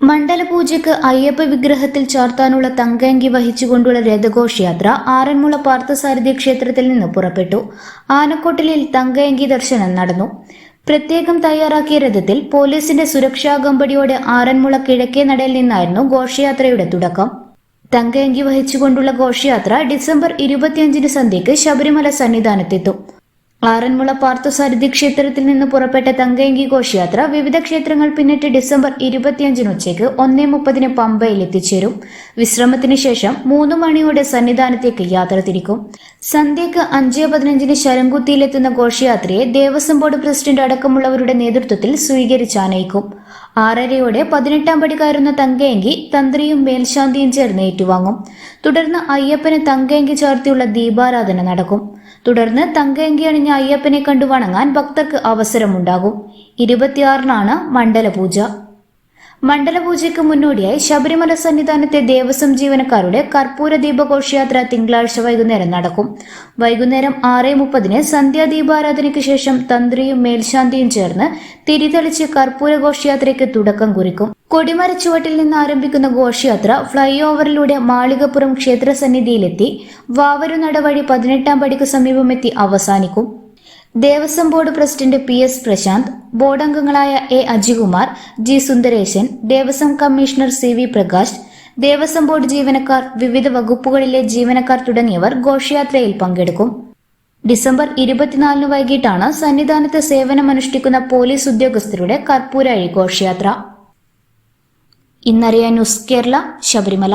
മണ്ഡലപൂജയ്ക്ക് അയ്യപ്പ വിഗ്രഹത്തിൽ ചാർത്താനുള്ള തങ്കയങ്കി വഹിച്ചുകൊണ്ടുള്ള രഥഘോഷയാത്ര ആറന്മുള പാർത്ഥസാരഥി ക്ഷേത്രത്തിൽ നിന്ന് പുറപ്പെട്ടു. ആനക്കോട്ടിലിൽ തങ്കയങ്കി ദർശനം നടന്നു. പ്രത്യേകം തയ്യാറാക്കിയ രഥത്തിൽ പോലീസിന്റെ സുരക്ഷാ കമ്പടിയോടെ ആറന്മുള കിഴക്കേ നടയിൽ നിന്നായിരുന്നു ഘോഷയാത്രയുടെ തുടക്കം. തങ്കയങ്കി വഹിച്ചുകൊണ്ടുള്ള ഘോഷയാത്ര ഡിസംബർ ഇരുപത്തിയഞ്ചിന് സന്ധ്യയ്ക്ക് ശബരിമല സന്നിധാനത്തെത്തും. ആറന്മുള പാർത്ഥസാരഥി ക്ഷേത്രത്തിൽ നിന്ന് പുറപ്പെട്ട തങ്കയങ്കി ഘോഷയാത്ര വിവിധ ക്ഷേത്രങ്ങൾ പിന്നിട്ട് ഡിസംബർ ഇരുപത്തിയഞ്ചിന് ഉച്ചയ്ക്ക് ഒന്നേ മുപ്പതിന് പമ്പയിൽ എത്തിച്ചേരും. വിശ്രമത്തിന് ശേഷം മൂന്ന് മണിയോടെ സന്നിധാനത്തേക്ക് യാത്ര തിരിക്കും. സന്ധ്യയ്ക്ക് അഞ്ച് പതിനഞ്ചിന് ശരംകുത്തിയിലെത്തുന്ന ഘോഷയാത്രയെ ദേവസ്വം ബോർഡ് പ്രസിഡന്റ് അടക്കമുള്ളവരുടെ നേതൃത്വത്തിൽ സ്വീകരിച്ചാനയിക്കും ആറരയോടെ പതിനെട്ടാം പടി കയറുന്ന തങ്കയങ്കി തന്ത്രിയും മേൽശാന്തിയും ചേർന്ന് ഏറ്റുവാങ്ങും. തുടർന്ന് അയ്യപ്പന് തങ്കയങ്കി ചാർത്തിയുള്ള ദീപാരാധന നടക്കും. തുടർന്ന് തങ്കയങ്കി അണിഞ്ഞ അയ്യപ്പനെ കണ്ടു വണങ്ങാൻ ഭക്തർക്ക് അവസരമുണ്ടാകും. ഇരുപത്തിയാറിനാണ് മണ്ഡലപൂജ. മണ്ഡലപൂജയ്ക്ക് മുന്നോടിയായി ശബരിമല സന്നിധാനത്തെ ദേവസ്വം ജീവനക്കാരുടെ കർപ്പൂര ദീപഘോഷയാത്ര തിങ്കളാഴ്ച വൈകുന്നേരം നടക്കും. വൈകുന്നേരം ആറ് മുപ്പതിന് സന്ധ്യാദീപാരാധനയ്ക്ക് ശേഷം തന്ത്രിയും മേൽശാന്തിയും ചേർന്ന് തിരിതെളിച്ച് കർപ്പൂര ഘോഷയാത്രയ്ക്ക് തുടക്കം കുറിക്കും. കൊടിമരച്ചുവട്ടിൽ നിന്ന് ആരംഭിക്കുന്ന ഘോഷയാത്ര ഫ്ലൈ ഓവറിലൂടെ മാളികപ്പുറം ക്ഷേത്രസന്നിധിയിലെത്തി വാവരുനട വഴി പതിനെട്ടാം പടിക്ക് സമീപമെത്തി അവസാനിക്കും. Devaswom board president P S Prasanth board അംഗങ്ങളായ A Ajikumar G Sundaresan Devaswom commissioner C V Prakash Devaswom board ജീവനക്കാർ വിവിധ വകുപ്പുകളിലെ ജീവനക്കാർ തുടങ്ങിയവർ ഘോഷയാത്രയിൽ പങ്കെടുക്കും. ഡിസംബർ ഇരുപത്തിനാലിന് വൈകിട്ടാണ് സന്നിധാനത്ത് സേവനമനുഷ്ഠിക്കുന്ന പോലീസ് ഉദ്യോഗസ്ഥരുടെ കർപ്പൂരാഴി ഘോഷയാത്ര. ഇന്നറിയാൻ ന്യൂസ് കേരള ശബരിമല.